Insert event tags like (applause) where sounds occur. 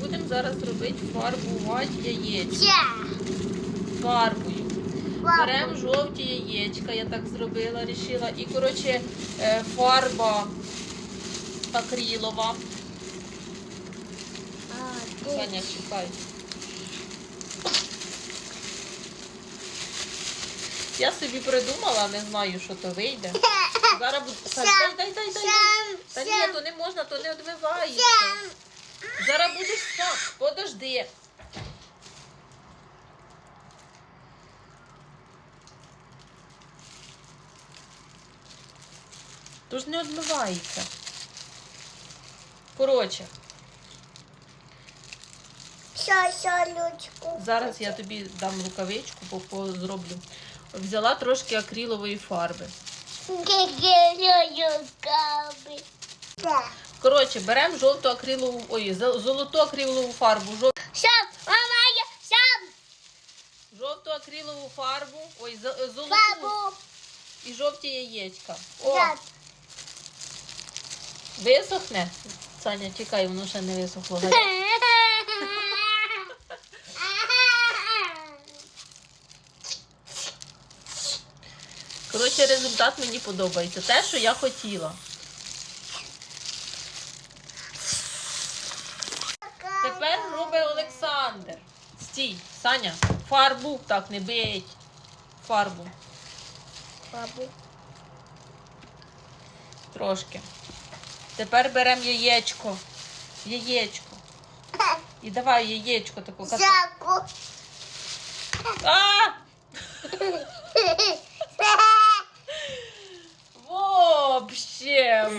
Будемо зараз робити фарбувати яєчко. Фарбою. Беремо жовті яєчка, я так зробила, рішила. І, коротше, е, фарба акрилова. Саня, чекай. Я собі придумала, не знаю, що то вийде. (laughs) Зараз. Сань, дай, дай, дай, дай. Та ні, то не можна, то не відмивається. Зараз будеш сам. Подожди. Тож не відмивається. Коротше, зараз я тобі дам рукавичку, по- по- зроблю. Взяла трошки акрилової фарби. Коротше, беремо жовту акрилову, ой, золоту акрилову фарбу, жов- Сам, мама, я сам. жовту акрилову фарбу, ой, золоту Бабу. і жовті яєчка. О, висохне. Саня, тікай, воно ще не висохло. Коротше, результат мені подобається. Те, що я хотіла. Тепер робить Олександр. Стій, Саня, фарбу так не бить. Фарбу. Бабу. Трошки. Тепер беремо яєчко. Яєчко. І давай яєчко таку ката. Заку. А! (laughs) Вообще!